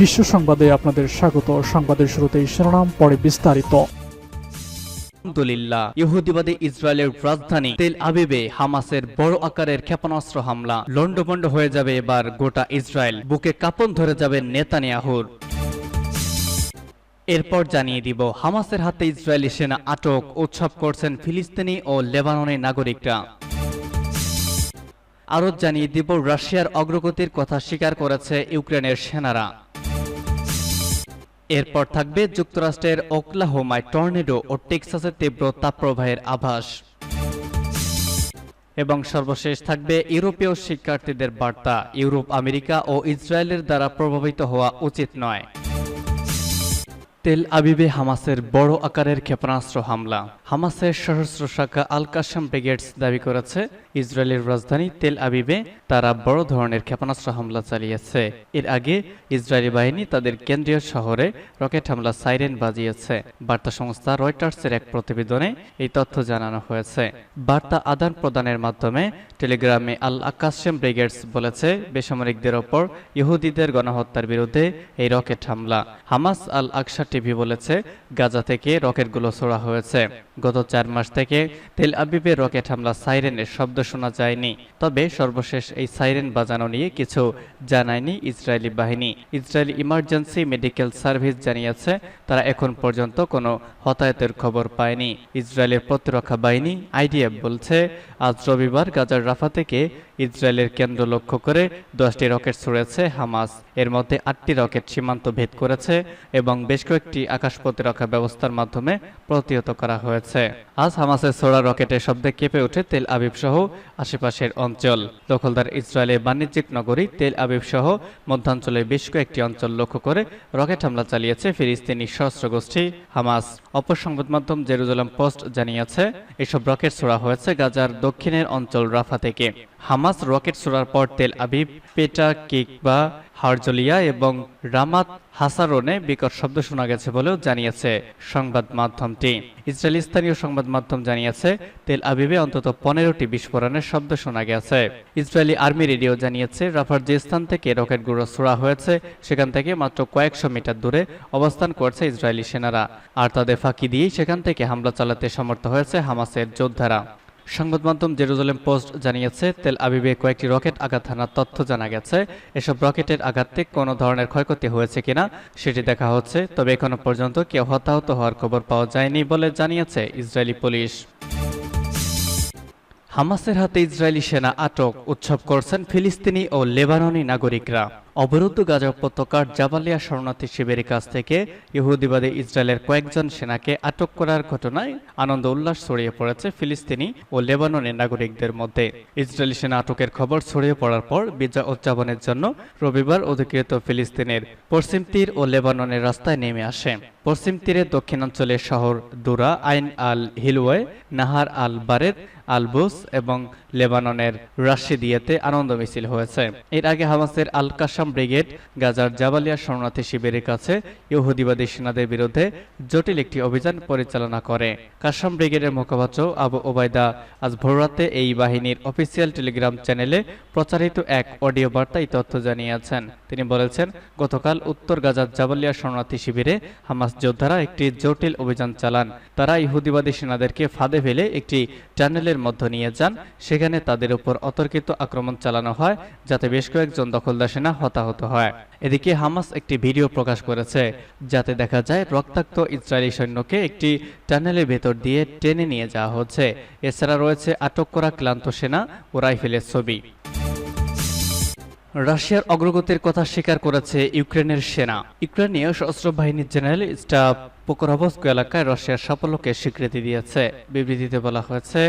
বিশ্ব সংবাদে আপনাদের স্বাগত। সংবাদের শুরুতেই শিরোনাম, পরে বিস্তারিত। আলহামদুলিল্লাহ, ইহুদিবাদী ইসরায়েলের রাজধানী তেল আবিবে হামাসের বড় আকারের ক্ষেপণাস্ত্র হামলা লন্ডভন্ড হয়ে যাবে এবার গোটা ইসরায়েল। বুকে কাপন ধরে যাবে নেতানিয়াহুর। এরপর জানিয়ে দিব, হামাসের হাতে ইসরায়েলি সেনা আটক, উৎসব করছেন ফিলিস্তিনি ও লেবাননের নাগরিকরা। আরও জানিয়ে দিব, রাশিয়ার অগ্রগতির কথা স্বীকার করেছে ইউক্রেনের সেনারা। এরপর থাকবে যুক্তরাষ্ট্রের ওকলাহোমায় টর্নেডো ও টেক্সাসের তীব্র তাপপ্রবাহের আভাস। এবং সর্বশেষ থাকবে ইউরোপীয় শিক্ষার্থীদের বার্তা। ইউরোপ, আমেরিকা ও ইসরায়েলের দ্বারা প্রভাবিত হওয়া উচিত নয়। তেল আবিবে হামাসের বড় আকারের ক্ষেপণাস্ত্র হামলা। হামাসের সশস্ত্র শাখা আল কাসাম ব্রিগেডস দাবি করেছে, ইসরায়েলের রাজধানী তেল আবিবে তারা বড় ধরনের ক্ষেপণাস্ত্র হামলা চালিয়েছে। এর আগে ইসরায়েলি বাহিনী তাদের কেন্দ্রীয় শহরে রকেট হামলা সাইরেন বাজিয়েছে। বার্তা সংস্থা রয়টার্সের এক প্রতিবেদনে এই তথ্য জানানো হয়েছে। বার্তা আদান প্রদানের মাধ্যমে টেলিগ্রামে আল আকাশেম ব্রিগেডস বলেছে, বেসামরিকদের ওপর ইহুদিদের গণহত্যার বিরুদ্ধে এই রকেট হামলা। হামাস আল আকসা টিভি বলেছে, গাজা থেকে রকেটগুলো ছোড়া হয়েছে। গত চার মাস থেকে তেল আবিবে রকেট হামলা সাইরেনের শব্দ শোনা যায়নি। তবে সর্বশেষ এই সাইরেন বাজানো নিয়ে কিছু জানায়নি ইসরায়েলি বাহিনী। ইসরায়েলি ইমার্জেন্সি মেডিকেল সার্ভিস জানিয়েছে, তারা এখন পর্যন্ত কোনো হতাহতের খবর পায়নি। ইসরায়েলের প্রতিরক্ষা বাহিনী, আইডিএফ বলছে, আজ রবিবার গাজার রাফা থেকে ইসরায়েলের কেন্দ্র লক্ষ্য করে দশটি রকেট ছুড়েছে হামাস। এর মধ্যে আটটি রকেট সীমান্ত ভেদ করেছে এবং বেশ কয়েকটি আকাশ প্রতিরক্ষা ব্যবস্থার মাধ্যমে প্রতিহত করা হয়েছে। আজ হামাসের ছোড়া রকেটের শব্দে কেঁপে ওঠে তেল আবিব সহ আশেপাশের অঞ্চল। দখলদার ইসরায়েলের বাণিজ্যিক নগরী তেল আবিব সহ মধ্যাঞ্চলের বেশ কয়েকটি অঞ্চল লক্ষ্য করে রকেট হামলা চালিয়েছে ফিলিস্তিনি সশস্ত্র গোষ্ঠী হামাস। অপর সংবাদ মাধ্যম জেরুজালাম পোস্ট জানিয়েছে, এসব রকেট ছোড়া হয়েছে গাজার দক্ষিণের অঞ্চল রাফা থেকে। হামাস রকেট ছোড়ার পর তেল আবিব, পেটা কিক বা হারজলিয়া এবং রামাত হাসারনে বিকট শব্দ শোনা গেছে বলেও জানিয়েছে সংবাদ মাধ্যমটি। ইসরায়েলি স্থানীয় সংবাদ মাধ্যম জানিয়েছে, তেল আবিবে অন্তত পনেরোটি বিস্ফোরণের শব্দ শোনা গেছে। ইসরায়েলি আর্মি রেডিও জানিয়েছে, রাফার যে স্থান থেকে রকেটগুলো ছোড়া হয়েছে, সেখান থেকে মাত্র কয়েকশো মিটার দূরে অবস্থান করছে ইসরায়েলি সেনারা। আর তাদের ফাঁকি দিয়েই সেখান থেকে হামলা চালাতে সমর্থ হয়েছে হামাসের যোদ্ধারা। সংবাদ মাধ্যম জেরুজালেম পোস্ট জানিয়েছে, তেল আবিবে কয়েকটি রকেট আঘাত হানার তথ্য জানা গেছে। এসব রকেটের আঘাতে কোনো ধরনের ক্ষয়ক্ষতি হয়েছে কিনা সেটি দেখা হচ্ছে, তবে এখনও পর্যন্ত কেউ হতাহত হওয়ার খবর পাওয়া যায়নি বলে জানিয়েছে ইসরায়েলি পুলিশ। হামাসের হাতে ইসরায়েলি সেনা আটক, উৎসব করছেন ফিলিস্তিনি ও লেবাননি নাগরিকরা। অবরুদ্ধ গাজা উপত্যকার জাবালিয়া শরণার্থী শিবিরের কাছ থেকে ইহুদিবাদী ইসরায়েলের কয়েকজন সেনাকে আটক করার ঘটনায় আনন্দ উল্লাস ছড়িয়ে পড়েছে ফিলিস্তিনি ও লেবাননের নাগরিকদের মধ্যে। ইসরায়েলি সেনা আটকের খবর ছড়িয়ে পড়ার পর বিজয় উদযাপনের জন্য রবিবার অধিকৃত ফিলিস্তিনের পশ্চিম তীর ও লেবাননের রাস্তায় নেমে আসে। পশ্চিম তীরের দক্ষিণাঞ্চলের শহর দুরা, আইন আল হিলওয়ে, নাহার আল বারেদ আলবুস এবং লেবাননের রাশিদিয়াতে আনন্দ মিছিল হয়েছে। এর আগে হামাসের আল কাসাম ব্রিগেড গাজার জাবালিয়া শরণার্থী শিবিরের কাছে ইহুদিবাদী সেনাদের বিরুদ্ধে জটিল একটি অভিযান পরিচালনা করে। কাসাম ব্রিগেডের মুখপাত্র আবু ওবায়দা আজ ভোররাতে এই বাহিনীর অফিসিয়াল টেলিগ্রাম চ্যানেলে প্রচারিত এক অডিও বার্তায় তথ্য জানিয়েছেন। তিনি বলেছেন, গতকাল উত্তর গাজার জাবালিয়া শরণার্থী শিবিরে হামাস যোদ্ধারা একটি জটিল অভিযান চালান। তারা ইহুদিবাদী সেনাদেরকে ফাঁদে ফেলে একটি টানেলের মধ্য নিয়ে যান। সেখানে তাদের উপর অতর্কিত আক্রমণ চালানো হয়, যাতে বেশ কয়েকজন দখলদার সেনা হতাহত হয়। এদিকে হামাস একটি ভিডিও প্রকাশ করেছে, যাতে দেখা যায় রক্তাক্ত ইসরায়েলি সৈন্যকে একটি টানেলের ভেতর দিয়ে টেনে নিয়ে যাওয়া হচ্ছে। এছাড়া রয়েছে আটক করা ক্লান্ত সেনা ও রাইফেলের ছবি। রাশিয়ার অগ্রগতির কথা স্বীকার করেছে ইউক্রেনের সেনা। ইউক্রেনীয় সশস্ত্র বাহিনীর জেনারেল স্টাফ পোকরভস্ক এলাকায় রাশিয়ার সাফল্যকে স্বীকৃতি দিয়েছে। বিবৃতিতে বলা হয়েছে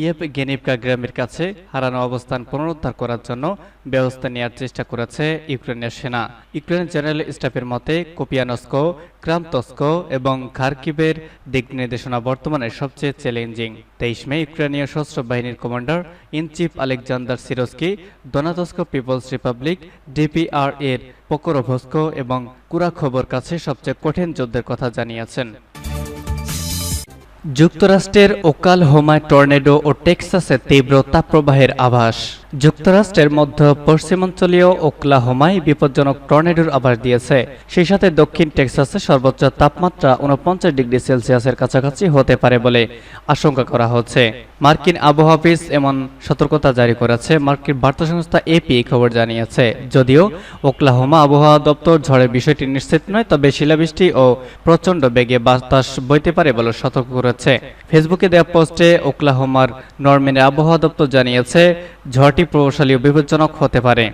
ইয়েপ গেনিভকা গ্রামের কাছে হারানো অবস্থান পুনরুদ্ধার করার জন্য ব্যবস্থা নেওয়ার চেষ্টা করেছে ইউক্রেনের সেনা। ইউক্রেন জেনারেল স্টাফের মতে, কোপিয়ানস্কো, ক্রামতস্কো এবং খার্কিবের দিক নির্দেশনা বর্তমানে সবচেয়ে চ্যালেঞ্জিং। তেইশ মে ইউক্রেনীয় সশস্ত্র বাহিনীর commander in chief Alexander Syrskyi, দোনাতস্কো people's republic DPR এর পোকরোভস্কো এবং কুরাখবর কাছে সবচেয়ে কঠিন যুদ্ধের কথা জানিয়েছেন। যুক্তরাষ্ট্রের ওকাল হোমায় টর্নেডো ও টেক্সাসে তীব্র তাপপ্রবাহের আভাস। যুক্তরাষ্ট্রের মধ্য পশ্চিমাঞ্চলীয় ওকলাহোমায় বিপজ্জনক টর্নেডোর আভাস দিয়েছে। সেই সাথে দক্ষিণ টেক্সাসে সর্বোচ্চ তাপমাত্রা উনপঞ্চাশ ডিগ্রি সেলসিয়াসের কাছাকাছি হতে পারে বলে আশঙ্কা করা হচ্ছে। মার্কিন আবহাওয়া অফিস এমন সতর্কতা জারি করেছে। মার্কিন বার্তা সংস্থা এপি খবর জানিয়েছে। যদিও ওকলাহোমা আবহাওয়া দপ্তর ঝড়ের বিষয়টি নিশ্চিত নয়, তবে শিলাবৃষ্টি ও প্রচণ্ড বেগে বাতাস বইতে পারে বলে সতর্ক করেছে। ফেসবুকে দেওয়া পোস্টে ওকলাহোমার নরম্যানের আবহাওয়া দপ্তর জানিয়েছে, ঝড়টি প্রভাবশালী ও বিপজ্জনক হতে পারে।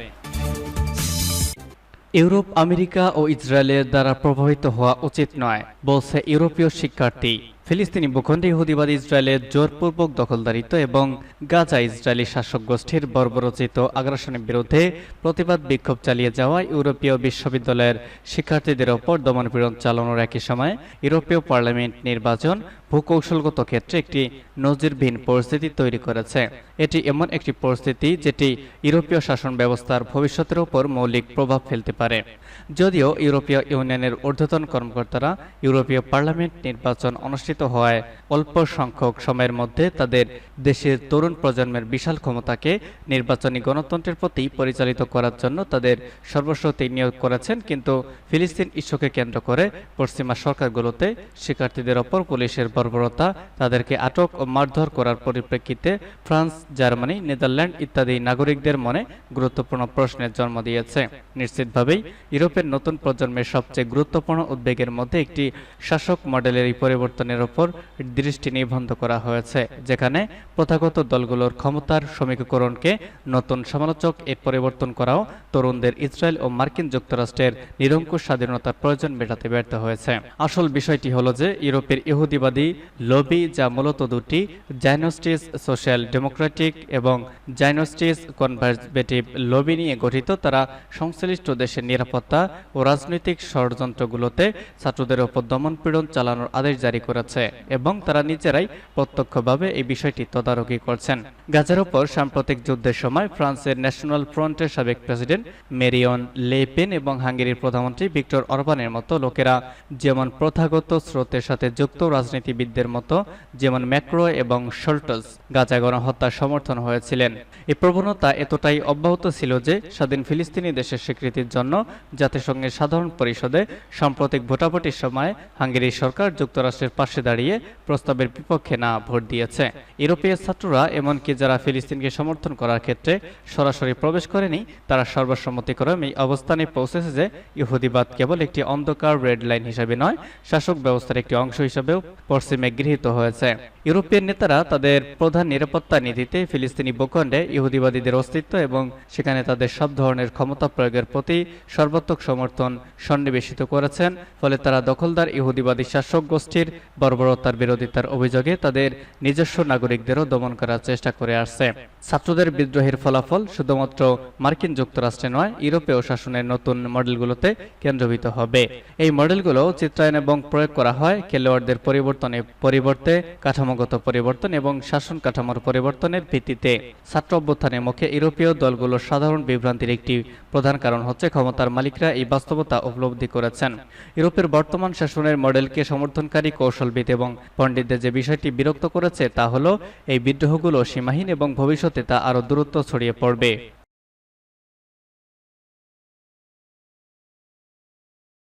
ইউরোপ, আমেরিকা ও ইসরায়েলের দ্বারা প্রভাবিত হওয়া উচিত নয়, বলছে ইউরোপীয় শিক্ষার্থী। ফিলিস্তিনি ভূখণ্ডে ইহুদিবাদী ইসরায়েলের জোরপূর্বক দখলদারিত্ব এবং গাজা ইসরায়েলি শাসক গোষ্ঠীর বর্বরচিত আগ্রাসনের বিরুদ্ধে প্রতিবাদ বিক্ষোভ চালিয়ে যাওয়া ইউরোপীয় বিশ্ববিদ্যালয়ের শিক্ষার্থীদের ওপর দমনপীড়ন চালানোর একই সময় ইউরোপীয় পার্লামেন্ট নির্বাচন ভূকৌশলগত ক্ষেত্রে একটি নজিরবিহীন পরিস্থিতি তৈরি করেছে। এটি এমন একটি পরিস্থিতি যেটি ইউরোপীয় শাসন ব্যবস্থার ভবিষ্যতের উপর মৌলিক প্রভাব ফেলতে পারে। যদিও ইউরোপীয় ইউনিয়নের ঊর্ধ্বতন কর্মকর্তারা ইউরোপীয় পার্লামেন্ট নির্বাচন অনুষ্ঠিত হওয়ায় অল্প সংখ্যক সময়ের মধ্যে তাদের দেশের তরুণ প্রজন্মের বিশাল ক্ষমতাকে নির্বাচনী গণতন্ত্রের প্রতি পরিচালিত করার জন্য তাদের সর্বশক্তি নিয়োগ করেছেন। কিন্তু ফিলিস্তিন ইস্যুকে কেন্দ্র করে পশ্চিমা সরকারগুলোতে শিক্ষার্থীদের ওপর পুলিশের বর্বরতা, তাদেরকে আটক ও মারধর করার পরিপ্রেক্ষিতে ফ্রান্স, জার্মানি, নেদারল্যান্ড ইত্যাদি নাগরিকদের মনে গুরুত্বপূর্ণ প্রশ্নের জন্ম দিয়েছে। নিশ্চিতভাবেই ইউরোপের নতুন প্রজন্মের সবচেয়ে গুরুত্বপূর্ণ উদ্বেগের মধ্যে একটি শাসক মডেলের এই পরিবর্তনের ওপর দৃষ্টি নিবন্ধ করা হয়েছে, যেখানে প্রথাগত দলগুলোর ক্ষমতার সমীকরণকে নতুন সমালোচক এর পরিবর্তন করাও তরুণদের ইসরায়েল ও মার্কিন যুক্তরাষ্ট্রের নিরঙ্কুশ স্বাধীনতার প্রয়োজন মেটাতে ব্যর্থ হয়েছে। আসল বিষয়টি হলো যে ইউরোপের ইহুদিবাদী লবি যা মূলত দুটি জাইনোস্টিস সোশ্যাল ডেমোক্রেটিক এবং জাইনোস্টিস কনভারভেটিভ লবি নিয়ে গঠিত, তারা সংশ্লিষ্ট দেশের নিরাপত্তা ও রাজনৈতিক ষড়যন্ত্রগুলোতে ছাত্রদের ওপর দমনপীড়ন চালানোর আদেশ জারি করেছে। এবং তারা নিজেরাই প্রত্যক্ষভাবে এই বিষয়টি তদারকি করছেন। গাজার ওপর সাম্প্রতিক যুদ্ধের সময় ফ্রান্সের ন্যাশনাল ফ্রন্টের সাবেক প্রেসিডেন্ট মেরিয়ন লেপেন এবং হাঙ্গেরির প্রধানমন্ত্রী ভিক্টর অরবানের মতো লোকেরা যেমন প্রথাগত স্রোতের সাথে যুক্ত রাজনীতিবিদদের মতো, যেমন ম্যাক্রো এবং শল্টস গাজা গণহত্যার সমর্থন হয়েছিলেন। এই প্রবণতা এতটাই অব্যাহত ছিল যে স্বাধীন ফিলিস্তিনি দেশের স্বীকৃতির জন্য জাতিসংঘের সাধারণ পরিষদে সাম্প্রতিক ভোটাভুটির সময় হাঙ্গেরির সরকার যুক্তরাষ্ট্রের পাশে দাঁড়িয়ে প্রস্তাবের বিপক্ষে না ভোট দিয়েছে। ইউরোপীয় ছাত্ররা এমনকি যারা ফিলিস্তিনকে সমর্থন করার ক্ষেত্রে সরাসরি প্রবেশ করেনি, তারা সর্বসম্মতিক্রমে এই অবস্থানে পৌঁছেছে যে ইহুদিবাদ কেবল একটি অন্ধকার রেড লাইন হিসেবে নয়, শাসক ব্যবস্থার একটি অংশ হিসেবেও পশ্চিমে গৃহীত হয়েছে। ইউরোপিয়ান নেতারা তাদের প্রধান নিরাপত্তা নীতিতে ফিলিস্তিনি ভূখণ্ডে ইহুদিবাদীদের অস্তিত্ব এবং সেখানে তাদের সব ধরনের ক্ষমতা প্রয়োগের প্রতি সর্বাত্মক সমর্থন সন্নিবেশিত করেছেন, ফলে তারা দখলদার ইহুদিবাদী শাসক গোষ্ঠীর বর্বরতার বিরোধিতার অভিযোগে তাদের নিজস্ব নাগরিকদেরও দমন করার চেষ্টা করে আসছে। ছাত্রদের বিদ্রোহের ফলাফল শুধুমাত্র মার্কিন যুক্তরাষ্ট্রে নয় ইউরোপীয় শাসনের নতুন মডেলগুলোতে কেন্দ্রীভূত হবে। এই মডেলগুলো চিত্রায়ন এবং প্রয়োগ করা হয়, খেলোয়াড়দের পরিবর্তনে পরিবর্তে কাঠামোগত পরিবর্তন এবং শাসন কাঠামোর পরিবর্তনের ভিত্তিতে ছাত্র অভ্যুত্থানের মুখে ইউরোপীয় দলগুলোর সাধারণ বিভ্রান্তির একটি প্রধান কারণ হচ্ছে ক্ষমতার মালিকরা এই বাস্তবতা উপলব্ধি করেছেন। ইউরোপের বর্তমান শাসনের মডেলকে সমর্থনকারী কৌশলবিদ এবং পণ্ডিতদের যে বিষয়টি বিরক্ত করেছে তা হলো, এই বিদ্রোহগুলো সীমাহীন এবং ভবিষ্যতে তা আরও দূরত্ব ছড়িয়ে পড়বে।